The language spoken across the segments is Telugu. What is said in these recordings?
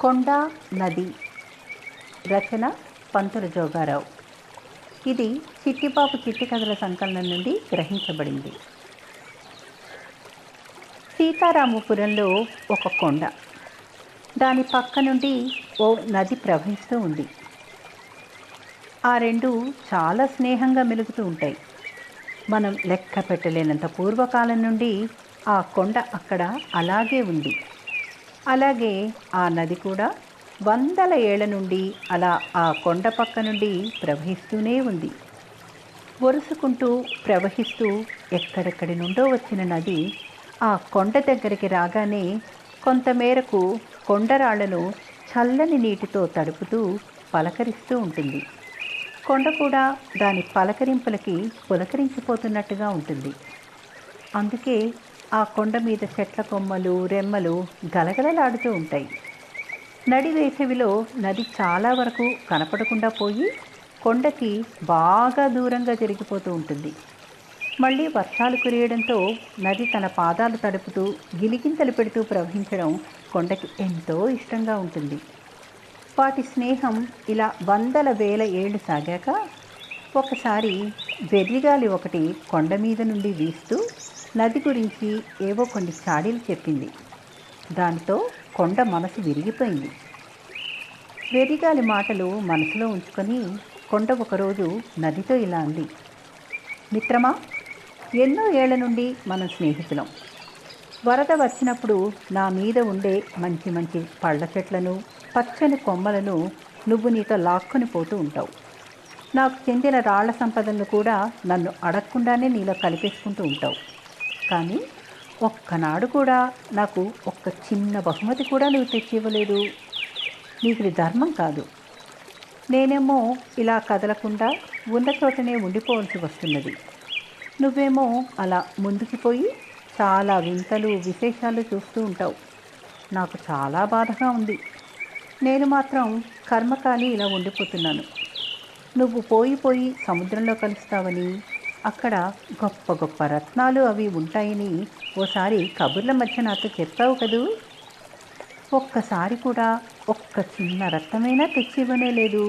కొండ నది. రచన పంతుల జోగారావు. ఇది చిట్టిపాపు చిట్టి కథల సంకలనం నుండి గ్రహించబడింది. సీతారామపురంలో ఒక కొండ. దాని పక్క నుండి ఓ నది ప్రవహిస్తూ ఉంది. ఆ రెండు చాలా స్నేహంగా మెలుగుతూ ఉంటాయి. మనం లెక్క పెట్టలేనంత పూర్వకాలం నుండి ఆ కొండ అక్కడ అలాగే ఉంది. అలాగే ఆ నది కూడా వందల ఏళ్ళ నుండి అలా ఆ కొండ పక్క నుండి ప్రవహిస్తూనే ఉంది. ఒరుసుకుంటూ ప్రవహిస్తూ ఎక్కడెక్కడి నుండో వచ్చిన నది ఆ కొండ దగ్గరికి రాగానే కొంతమేరకు కొండరాళ్ళను చల్లని నీటితో తడుపుతూ పలకరిస్తూ ఉంటుంది. కొండ కూడా దాని పలకరింపులకి పులకరించిపోతున్నట్టుగా ఉంటుంది. అందుకే ఆ కొండ మీద చెట్ల కొమ్మలు రెమ్మలు గలగలలాడుతూ ఉంటాయి. నడి వేసవిలో నది చాలా వరకు కనపడకుండా పోయి కొండకి బాగా దూరంగా జరిగిపోతూ ఉంటుంది. మళ్ళీ వర్షాలు కురియడంతో నది తన పాదాలు తడుపుతూ గిలిగింతలు పెడుతూ ప్రవహించడం కొండకి ఎంతో ఇష్టంగా ఉంటుంది. వాటి స్నేహం ఇలా వందల వేల ఏళ్ళు సాగాక ఒకసారి వెర్రిగాలి ఒకటి కొండ మీద నుండి వీస్తూ నది గురించి ఏవో కొన్ని స్టాడీలు చెప్పింది. దాంతో కొండ మనసు విరిగిపోయింది. వెరిగాలి మాటలు మనసులో ఉంచుకొని కొండ ఒకరోజు నదితో ఇలా అంది. మిత్రమా ఎన్నో ఏళ్ళ నుండి మనం స్నేహితులం. వరద వచ్చినప్పుడు నా మీద ఉండే మంచి మంచి పళ్ళ చెట్లను పచ్చని కొమ్మలను నువ్వు నీతో లాక్కొని పోతూ ఉంటావు. నాకు చెందిన రాళ్ళ సంపదలను కూడా నన్ను అడగకుండానే నీలో కలిపేసుకుంటూ ఉంటావు. కానీ ఒక్కనాడు కూడా నాకు ఒక్క చిన్న బహుమతి కూడా నువ్వు తెచ్చి ఇవ్వలేదు నీకు ఇది ధర్మం కాదు. నేనేమో ఇలా కదలకుండా ఉన్న చోటనే ఉండిపోవాల్సి వస్తున్నది. నువ్వేమో అలా ముందుకు పోయి చాలా వింతలు విశేషాలు చూస్తూ ఉంటావు. నాకు చాలా బాధగా ఉంది. నేను మాత్రం కర్మకాలి ఇలా ఉండిపోతున్నాను. నువ్వు పోయి పోయి సముద్రంలో కలుస్తావని అక్కడ గొప్ప గొప్ప రత్నాలు అవి ఉంటాయని ఓసారి కబుర్ల మధ్య నాతో చెప్పావు కదూ? ఒక్కసారి కూడా ఒక్క చిన్న రత్నమైనా తెచ్చి ఇవ్వనే లేదు.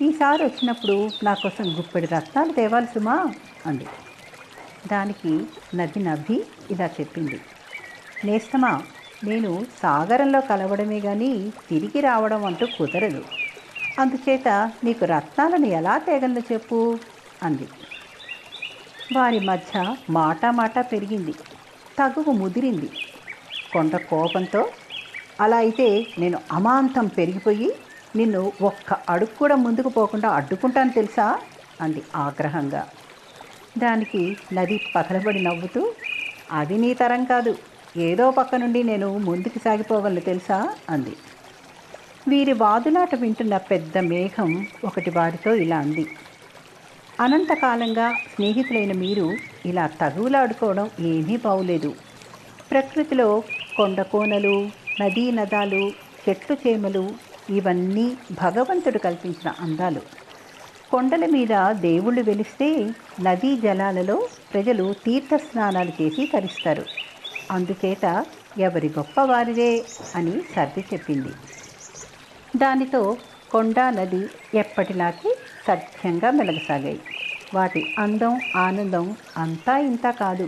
ఈసారి వచ్చినప్పుడు నా కోసం గుప్పెడి రత్నాలు తేవాలి సుమా అంది. దానికి నది నవ్వి ఇలా చెప్పింది. నేస్తమా నేను సాగరంలో కలవడమే కానీ తిరిగి రావడం అంటూ కుదరదు. అందుచేత నీకు రత్నాలను ఎలా తేగలను చెప్పు అంది. వారి మధ్య మాట మాట పెరిగింది. తగువు ముదిరింది. కొండ కోపంతో అలా అయితే నేను అమాంతం పెరిగిపోయి నిన్ను ఒక్క అడుగు కూడా ముందుకు పోకుండా అడ్డుకుంటాను తెలుసా? అంది ఆగ్రహంగా. దానికి నది పగలబడి నవ్వుతూ అది నీ తరం కాదు. ఏదో పక్క నుండి నేను ముందుకు సాగిపోగలను తెలుసా? అంది. వీరి వాదులాట వింటున్న పెద్ద మేఘం ఒకటి వారితో ఇలా అంది. అనంతకాలంగా స్నేహితులైన మీరు ఇలా తగువులాడుకోవడం ఏమీ బాగులేదు ప్రకృతిలో కొండ కోనలు నదీ నదాలు చెట్లు చేమలు ఇవన్నీ భగవంతుడు కల్పించిన అందాలు. కొండల మీద దేవుళ్ళు వెలిస్తే నదీ జలాలలో ప్రజలు తీర్థ స్నానాలు చేసి తరిస్తారు. అందుచేత ఎవరి గొప్ప వారిదే అని సర్ది చెప్పింది. దానితో కొండ నది ఎప్పటిలాగే సత్యంగా మెలగసాగాయి. వాటి అందం ఆనందం అంతా ఇంత కాదు.